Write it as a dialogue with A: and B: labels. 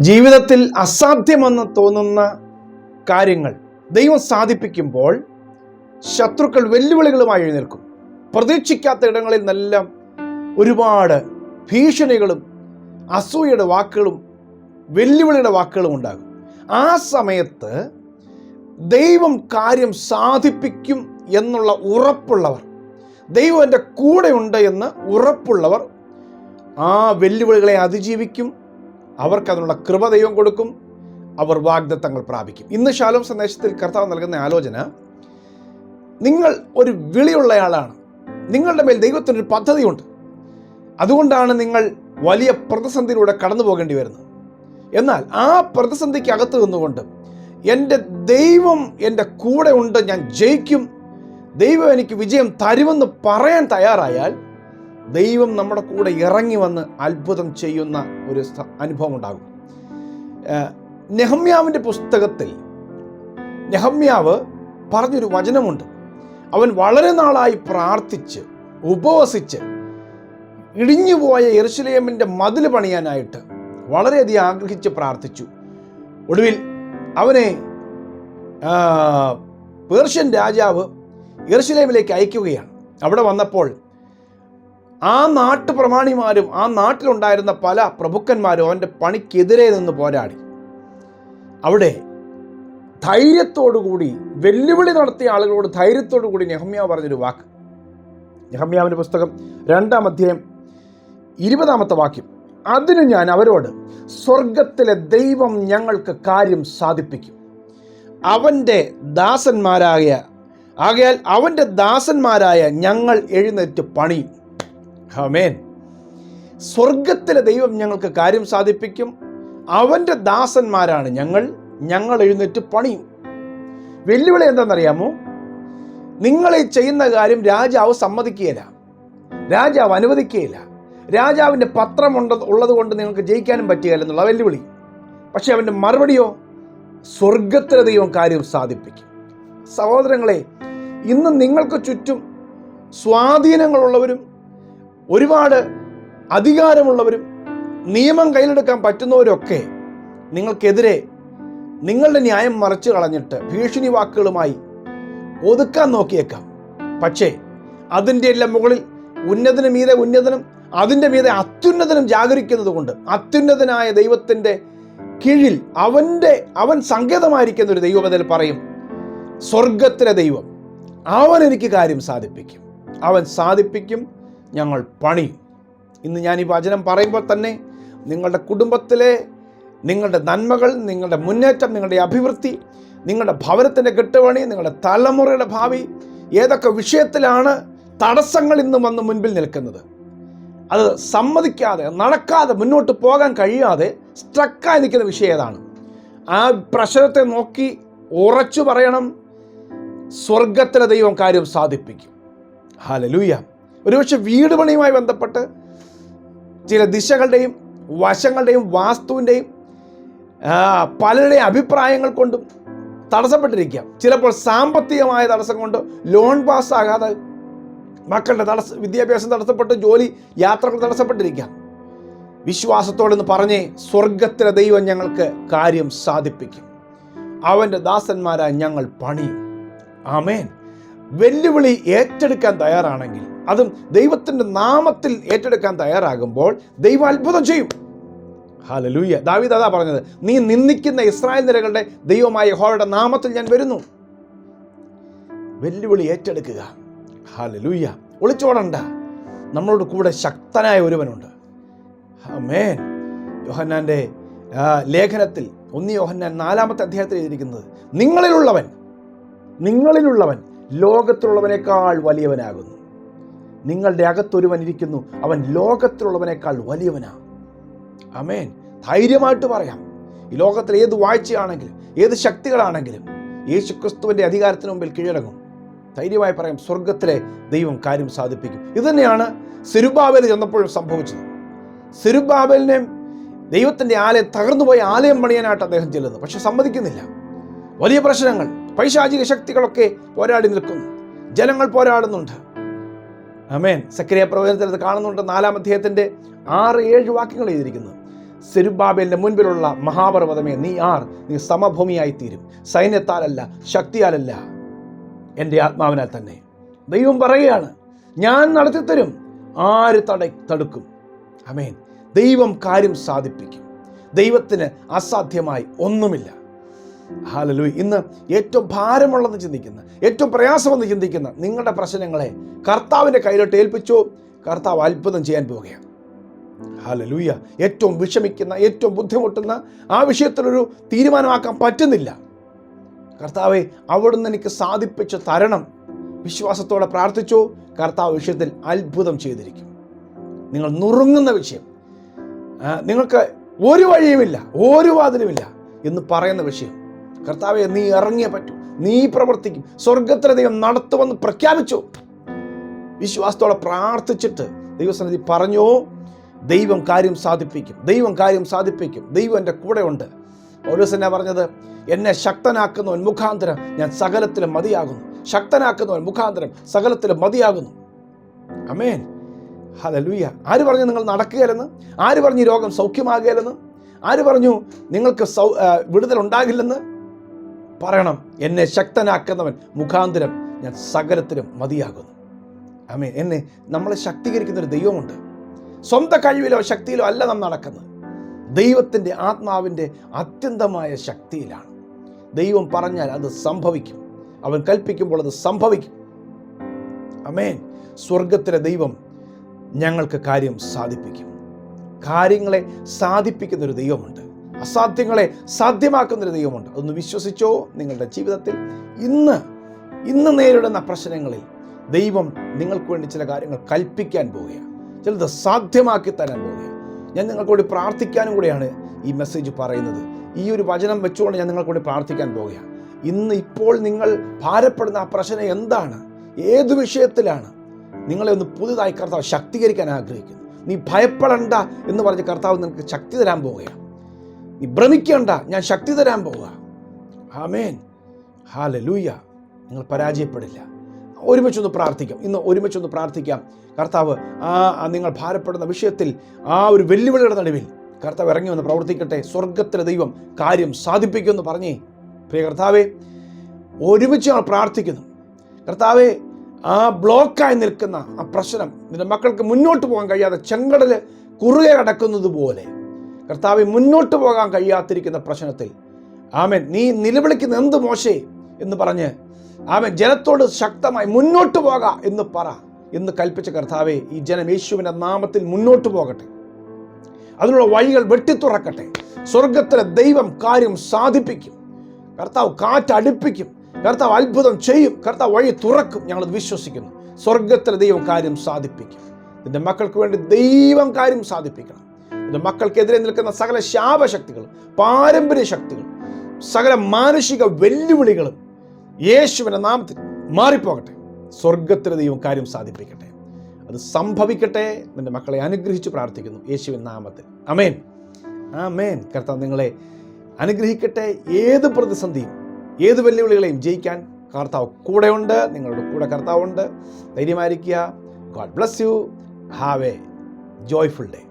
A: ജീവിതത്തിൽ അസാധ്യമെന്ന് തോന്നുന്ന കാര്യങ്ങൾ ദൈവം സാധിപ്പിക്കുമ്പോൾ ശത്രുക്കൾ വെല്ലുവിളികളുമായി എഴുന്നേൽക്കും. പ്രതീക്ഷിക്കാത്ത ഇടങ്ങളിൽ നിന്നെല്ലാം ഒരുപാട് ഭീഷണികളും അസൂയയുടെ വാക്കുകളും വെല്ലുവിളിയുടെ വാക്കുകളും ഉണ്ടാകും. ആ സമയത്ത് ദൈവം കാര്യം സാധിപ്പിക്കും എന്നുള്ള ഉറപ്പുള്ളവർ ദൈവം എന്റെ കൂടെയുണ്ട് എന്ന് ഉറപ്പുള്ളവർ ആ വെല്ലുവിളികളെ അതിജീവിക്കും. അവർക്കതിനുള്ള കൃപ ദൈവം കൊടുക്കും. അവർ വാഗ്ദത്തങ്ങൾ പ്രാപിക്കും. ഇന്ന് ശാലോം സന്ദേശത്തിൽ കർത്താവ് നൽകുന്ന ആലോചന നിങ്ങൾ ഒരു വിളിയുള്ളയാളാണ്. നിങ്ങളുടെ മേൽ ദൈവത്തിനൊരു പദ്ധതിയുണ്ട്. അതുകൊണ്ടാണ് നിങ്ങൾ വലിയ പ്രതിസന്ധിയിലൂടെ കടന്നു പോകേണ്ടി വരുന്നത്. എന്നാൽ ആ പ്രതിസന്ധിക്ക് അകത്ത് നിന്നുകൊണ്ട് എന്റെ ദൈവം എന്റെ കൂടെ ഉണ്ട് ഞാൻ ജയിക്കും. ദൈവം എനിക്ക് വിജയം തരുമെന്ന് പറയാൻ തയ്യാറായാൽ ദൈവം നമ്മുടെ കൂടെ ഇറങ്ങി വന്ന് അത്ഭുതം ചെയ്യുന്ന ഒരു അനുഭവം ഉണ്ടാകും. നെഹമ്യാവിന്റെ പുസ്തകത്തിൽ നെഹമ്യാവ് പറഞ്ഞൊരു വചനമുണ്ട്. അവൻ വളരെ നാളായി പ്രാർത്ഥിച്ച് ഉപവസിച്ച് ഇടിഞ്ഞുപോയ യെറുശലേമിന്റെ മതിൽ പണിയാനായിട്ട് വളരെയധികം ആഗ്രഹിച്ച് പ്രാർത്ഥിച്ചു. ഒടുവിൽ അവനെ പേർഷ്യൻ രാജാവ് യെറുശലേമിലേക്ക് അയക്കുകയാണ്. അവിടെ വന്നപ്പോൾ ആ നാട്ടു പ്രമാണിമാരും ആ നാട്ടിലുണ്ടായിരുന്ന പല പ്രഭുക്കന്മാരും അവന്റെ പണിക്കെതിരെ നിന്ന് പോരാടി. അവിടെ ധൈര്യത്തോടുകൂടി വെല്ലുവിളി നടത്തിയ ആളുകളോട് ധൈര്യത്തോടു കൂടി നെഹമ്യാവ് പറഞ്ഞൊരു വാക്ക്. നെഹമ്യാവിന്റെ പുസ്തകം രണ്ടാം അധ്യായം ഇരുപതാമത്തെ വാക്യം. അതിന് ഞാൻ അവരോട് സ്വർഗത്തിലെ ദൈവം ഞങ്ങൾക്ക് കാര്യം സാധിപ്പിക്കും. അവന്റെ ദാസന്മാരായ ആകയാൽ അവന്റെ ദാസന്മാരായ ഞങ്ങൾ എഴുന്നേറ്റ് പണിയും. ഹമേൻ സ്വർഗത്തിലെ ദൈവം ഞങ്ങൾക്ക് കാര്യം സാധിപ്പിക്കും. അവന്റെ ദാസന്മാരാണ് ഞങ്ങൾ. ഞങ്ങൾ എഴുന്നേറ്റ് പണിയും. വെല്ലുവിളി എന്താണെന്നറിയാമോ? നിങ്ങൾ ഈ ചെയ്യുന്ന കാര്യം രാജാവ് സമ്മതിക്കുകയില്ല. രാജാവ് അനുവദിക്കുകയില്ല. രാജാവിന്റെ പത്രമുണ്ട് ഉള്ളത് കൊണ്ട് നിങ്ങൾക്ക് ജയിക്കാനും പറ്റുകയില്ല എന്നുള്ള വെല്ലുവിളി. പക്ഷേ അവന്റെ മറുപടിയോ? സ്വർഗത്തിലെ ദൈവം കാര്യം സാധിപ്പിക്കും. സഹോദരങ്ങളെ ഇന്ന് നിങ്ങൾക്ക് ചുറ്റും സ്വാധീനങ്ങളുള്ളവരും ഒരുപാട് അധികാരമുള്ളവരും നിയമം കയ്യിലെടുക്കാൻ പറ്റുന്നവരൊക്കെ നിങ്ങൾക്കെതിരെ നിങ്ങളുടെ ന്യായം മറച്ചു കളഞ്ഞിട്ട് ഭീഷണി വാക്കുകളുമായി ഒതുക്കാൻ നോക്കിയേക്കാം. പക്ഷേ അതിന്റെ എല്ലാം മുകളിൽ ഉന്നതനും മീതെ ഉന്നതനും അതിന്റെ മീതെ അത്യുന്നതനും ജാഗരിക്കുന്നത് കൊണ്ട് അത്യുന്നതനായ ദൈവത്തിന്റെ കീഴിൽ അവന്റെ അവൻ സങ്കേതമായിരിക്കുന്ന ഒരു ദൈവബദൽ പറയും സ്വർഗത്തിലെ ദൈവം അവൻ എനിക്ക് കാര്യം സാധിപ്പിക്കും. അവൻ സാധിപ്പിക്കും ഞങ്ങൾ പണിയും ഇന്ന് ഞാൻ ഈ വചനം പറയുമ്പോൾ തന്നെ നിങ്ങളുടെ കുടുംബത്തിലെ നിങ്ങളുടെ നന്മകൾ നിങ്ങളുടെ മുന്നേറ്റം നിങ്ങളുടെ അഭിവൃദ്ധി നിങ്ങളുടെ ഭവനത്തിന്റെ കെട്ടുപണി നിങ്ങളുടെ തലമുറയുടെ ഭാവി ഏതൊക്കെ വിഷയത്തിലാണ് തടസ്സങ്ങൾ ഇന്ന് വന്ന് മുൻപിൽ നിൽക്കുന്നത്. അത് സമ്മതിക്കാതെ നടക്കാതെ മുന്നോട്ട് പോകാൻ കഴിയാതെ സ്ട്രക്കായി നിൽക്കുന്ന വിഷയം ഏതാണ്? ആ പ്രശ്നത്തെ നോക്കി ഉറച്ചു പറയണം. സ്വർഗത്തിലെ ദൈവം കാര്യം സാധിപ്പിക്കും. ഹാലലൂയ ഒരുപക്ഷെ വീട് പണിയുമായി ബന്ധപ്പെട്ട് ചില ദിശകളുടെയും വശങ്ങളുടെയും വാസ്തുവിന്റെയും പലരുടെയും അഭിപ്രായങ്ങൾ കൊണ്ടും തടസ്സപ്പെട്ടിരിക്കാം. ചിലപ്പോൾ സാമ്പത്തികമായ തടസ്സം കൊണ്ട് ലോൺ പാസ്സാകാതെ മക്കളുടെ തടസ്സ വിദ്യാഭ്യാസം തടസ്സപ്പെട്ട് ജോലി യാത്രകൾ തടസ്സപ്പെട്ടിരിക്കാം. വിശ്വാസത്തോടെന്ന് പറഞ്ഞേ സ്വർഗത്തിലെ ദൈവം ഞങ്ങൾക്ക് കാര്യം സാധിപ്പിക്കും. അവന്റെ ദാസന്മാരായ ഞങ്ങൾ പണിയും. ആമേൻ. വെല്ലുവിളി ഏറ്റെടുക്കാൻ തയ്യാറാണെങ്കിൽ അതും ദൈവത്തിന്റെ നാമത്തിൽ ഏറ്റെടുക്കാൻ തയ്യാറാകുമ്പോൾ ദൈവം അത്ഭുതം ചെയ്യും. ഹാലലൂയ ദാവിദ് അതാ പറഞ്ഞത് നീ നിന്ദിക്കുന്ന ഇസ്രായേൽ നിരകളുടെ ദൈവമായ യഹോവയുടെ നാമത്തിൽ ഞാൻ വരുന്നു. വെല്ലുവിളി ഏറ്റെടുക്കുക. ഹാലലൂയ ഒളിച്ചോടണ്ട. നമ്മളോട് കൂടെ ശക്തനായ ഒരുവനുണ്ട്. മേൻ യോഹന്നാന്റെ ലേഖനത്തിൽ ഒന്ന് യോഹന്നാൻ നാലാമത്തെ അധ്യായത്തിൽ എഴുതിയിരിക്കുന്നത് നിങ്ങളിലുള്ളവൻ നിങ്ങളിലുള്ളവൻ ലോകത്തിലുള്ളവനേക്കാൾ വലിയവനാകുന്നു. നിങ്ങളുടെ അകത്തൊരുവൻ ഇരിക്കുന്നു അവൻ ലോകത്തിലുള്ളവനേക്കാൾ വലിയവനാ. അമേൻ ധൈര്യമായിട്ട് പറയാം. ഈ ലോകത്തിൽ ഏത് വാഴ്ചയാണെങ്കിലും ഏത് ശക്തികളാണെങ്കിലും യേശു ക്രിസ്തുവിന്റെ അധികാരത്തിന് മുമ്പിൽ കീഴടങ്ങും. ധൈര്യമായി പറയാം സ്വർഗത്തിലെ ദൈവം കാര്യം സാധിപ്പിക്കും. ഇതുതന്നെയാണ് സിരുബാബേൽ ചെന്നപ്പോഴും സംഭവിച്ചത്. സിരുബാബേലിനെ ദൈവത്തിന്റെ ആലയം തകർന്നുപോയ ആലയം പണിയാനായിട്ട് അദ്ദേഹം ചെല്ലുന്നു. പക്ഷെ സമ്മതിക്കുന്നില്ല. വലിയ പ്രശ്നങ്ങൾ പൈശാചിക ശക്തികളൊക്കെ പോരാടി നിൽക്കുന്നു. ജനങ്ങൾ പോരാടുന്നുണ്ട്. അമേൻ സക്രിയ പ്രവചനത്തിൽ അത് കാണുന്നുണ്ട്. നാലാം അധ്യായത്തിന്റെ ആറ് ഏഴ് വാക്യങ്ങൾ എഴുതിയിരിക്കുന്നത് സെരുബാബേലിന്റെ മുൻപിലുള്ള മഹാപർവതമേ നീ ആർ? നീ സമഭൂമിയായി തീരും സൈന്യത്താലല്ല ശക്തിയാലല്ല എന്റെ ആത്മാവിനാൽ തന്നെ. ദൈവം പറയുകയാണ് ഞാൻ നടത്തിത്തരും ആര് തട തടുക്കും. അമേൻ ദൈവം കാര്യം സാധിപ്പിക്കും. ദൈവത്തിന് അസാധ്യമായി ഒന്നുമില്ല. ഹാലലു ഇന്ന് ഏറ്റവും ഭാരമുള്ളതെന്ന് ചിന്തിക്കുന്ന ഏറ്റവും പ്രയാസമെന്ന് ചിന്തിക്കുന്ന നിങ്ങളുടെ പ്രശ്നങ്ങളെ കർത്താവിന്റെ കയ്യിലോട്ട് ഏൽപ്പിച്ചു. കർത്താവ് അത്ഭുതം ചെയ്യാൻ പോവുകയാണ്. ഹാലലൂയ. ഏറ്റവും വിഷമിക്കുന്ന ഏറ്റവും ബുദ്ധിമുട്ടുന്ന ആ വിഷയത്തിലൊരു തീരുമാനമാക്കാൻ പറ്റുന്നില്ല. കർത്താവെ അവിടുന്ന് എനിക്ക് സാധിപ്പിച്ച തരണം വിശ്വാസത്തോടെ പ്രാർത്ഥിച്ചു. കർത്താവ് വിഷയത്തിൽ അത്ഭുതം ചെയ്തിരിക്കും. നിങ്ങൾ നുറുങ്ങുന്ന വിഷയം. നിങ്ങൾക്ക് ഒരു വഴിയുമില്ല ഒരു വാതിലുമില്ല എന്ന് പറയുന്ന വിഷയം. കർത്താവെ നീ ഇറങ്ങിയേ പറ്റൂ. നീ പ്രവർത്തിക്കും. സ്വർഗത്തിലെ ദൈവം നടത്തുമെന്ന് പ്രഖ്യാപിച്ചു. വിശ്വാസത്തോടെ പ്രാർത്ഥിച്ചിട്ട് ദൈവസന്നിധി പറഞ്ഞോ ദൈവം കാര്യം സാധിപ്പിക്കും. ദൈവം കാര്യം സാധിപ്പിക്കും. ദൈവം എന്റെ കൂടെയുണ്ട് പൗലോസ് എന്നാ പറഞ്ഞത്? എന്നെ ശക്തനാക്കുന്നവൻ മുഖാന്തരം ഞാൻ സകലത്തിലും മതിയാകുന്നു. ശക്തനാക്കുന്നവൻ മുഖാന്തരം സകലത്തിലും മതിയാകുന്നു. അമേൻ. ഹലലൂയ ആര് പറഞ്ഞു നിങ്ങൾ നടക്കുകയില്ലെന്ന്? ആര് പറഞ്ഞു രോഗം സൗഖ്യമാകുകയില്ലെന്ന്? ആര് പറഞ്ഞു നിങ്ങൾക്ക് സൗ വിടുതൽ വിടുതലുണ്ടാകില്ലെന്ന് പറയണം എന്നെ ശക്തനാക്കുന്നവൻ മുഖാന്തരം ഞാൻ സകലത്തിലും മതിയാകുന്നു. അമേ എന്നെ നമ്മളെ ശക്തീകരിക്കുന്ന ഒരു ദൈവമുണ്ട്. സ്വന്തം കഴിവിലോ ശക്തിയിലോ അല്ല നാം നടക്കുന്നത്. ദൈവത്തിന്റെ ആത്മാവിന്റെ അത്യന്തമായ ശക്തിയിലാണ്. ദൈവം പറഞ്ഞാൽ അത് സംഭവിക്കും. അവൻ കൽപ്പിക്കുമ്പോൾ അത് സംഭവിക്കും. അമേൻ സ്വർഗത്തിലെ ദൈവം ഞങ്ങൾക്ക് കാര്യം സാധിപ്പിക്കും. കാര്യങ്ങളെ സാധിപ്പിക്കുന്ന ഒരു ദൈവമുണ്ട്. അസാധ്യങ്ങളെ സാധ്യമാക്കുന്നൊരു ദൈവമുണ്ട്. അതൊന്ന് വിശ്വസിച്ചോ നിങ്ങളുടെ ജീവിതത്തിൽ. ഇന്ന് ഇന്ന് നേരിടുന്ന പ്രശ്നങ്ങളിൽ ദൈവം നിങ്ങൾക്ക് വേണ്ടി ചില കാര്യങ്ങൾ കൽപ്പിക്കാൻ പോവുകയാണ്. ചിലത് സാധ്യമാക്കി തരാൻ പോവുകയാണ്. ഞാൻ നിങ്ങൾക്ക് വേണ്ടി പ്രാർത്ഥിക്കാനും കൂടിയാണ് ഈ മെസ്സേജ് പറയുന്നത്. ഈ ഒരു വചനം വെച്ചുകൊണ്ട് ഞാൻ നിങ്ങൾക്ക് വേണ്ടി പ്രാർത്ഥിക്കാൻ പോവുകയാണ്. ഇന്ന് ഇപ്പോൾ നിങ്ങൾ ഭാരപ്പെടുന്ന ആ പ്രശ്നം എന്താണ്? ഏത് വിഷയത്തിലാണ്? നിങ്ങളെ ഒന്ന് പുതുതായി കർത്താവ് ശക്തീകരിക്കാൻ ആഗ്രഹിക്കുന്നു. നീ ഭയപ്പെടണ്ട എന്ന് പറഞ്ഞ് കർത്താവ് നിനക്ക് ശക്തി തരാൻ പോവുകയാണ്. നീ ഭ്രമിക്കേണ്ട ഞാൻ ശക്തി തരാൻ പോവുക. ആമേൻ. ഹാലലൂയ നിങ്ങൾ പരാജയപ്പെടില്ല. ഒരുമിച്ചൊന്ന് പ്രാർത്ഥിക്കാം. ഇന്ന് ഒരുമിച്ചൊന്ന് പ്രാർത്ഥിക്കാം. കർത്താവ് ആ നിങ്ങൾ ഭാരപ്പെടുന്ന വിഷയത്തിൽ ആ ഒരു വെല്ലുവിളിയുടെ നടുവിൽ കർത്താവ് ഇറങ്ങി വന്ന് പ്രവർത്തിക്കട്ടെ. സ്വർഗത്തിലെ ദൈവം കാര്യം സാധിപ്പിക്കുമെന്ന് പറഞ്ഞേ. പ്രിയ കർത്താവെ ഒരുമിച്ച് ഞങ്ങൾ പ്രാർത്ഥിക്കുന്നു. കർത്താവെ ആ ബ്ലോക്കായി നിൽക്കുന്ന ആ പ്രശ്നം നിന്റെ മക്കൾക്ക് മുന്നോട്ട് പോകാൻ കഴിയാതെ ചെങ്കടൽ കുറുകെ കടക്കുന്നത് പോലെ കർത്താവെ മുന്നോട്ട് പോകാൻ കഴിയാതിരിക്കുന്ന പ്രശ്നത്തിൽ. ആമൻ. നീ നിലവിളിക്കുന്ന എന്ത് മോശേ എന്ന് പറഞ്ഞ് ആമൻ ജനത്തോട് ശക്തമായി മുന്നോട്ട് പോക എന്ന് പറ എന്ന് കൽപ്പിച്ച കർത്താവെ ഈ ജനം യേശുവിന്റെ നാമത്തിൽ മുന്നോട്ട് പോകട്ടെ. അതിനുള്ള വഴികൾ വെട്ടിത്തുറക്കട്ടെ. സ്വർഗത്തിലെ ദൈവം കാര്യം സാധിപ്പിക്കും. കർത്താവ് കാറ്റടുപ്പിക്കും കർത്താവ് അത്ഭുതം ചെയ്യും. കർത്താവ് വഴി തുറക്കും. ഞങ്ങൾ വിശ്വസിക്കുന്നു. സ്വർഗത്തിലെ ദൈവം കാര്യം സാധിപ്പിക്കും. നിന്റെ മക്കൾക്ക് വേണ്ടി ദൈവം കാര്യം സാധിപ്പിക്കണം. നിന്റെ മക്കൾക്കെതിരെ നിൽക്കുന്ന സകല ശാപശക്തികളും പാരമ്പര്യ ശക്തികളും സകല മാനുഷിക വെല്ലുവിളികളും യേശുവിന്റെ നാമത്തിൽ മാറിപ്പോകട്ടെ. സ്വർഗത്തിലെ ദൈവം കാര്യം സാധിപ്പിക്കട്ടെ. അത് സംഭവിക്കട്ടെ എന്റെ മക്കളെ അനുഗ്രഹിച്ച് പ്രാർത്ഥിക്കുന്നു. യേശുവിൻ നാമത്തിൽ. അമേൻ ആ മേൻ കർത്താവ് നിങ്ങളെ അനുഗ്രഹിക്കട്ടെ. ഏത് പ്രതിസന്ധിയും ഏത് വെല്ലുവിളികളെയും ജയിക്കാൻ കർത്താവ് കൂടെയുണ്ട്. നിങ്ങളുടെ കൂടെ കർത്താവുണ്ട്. ധൈര്യമായിരിക്കുക. God bless you. Have a joyful day.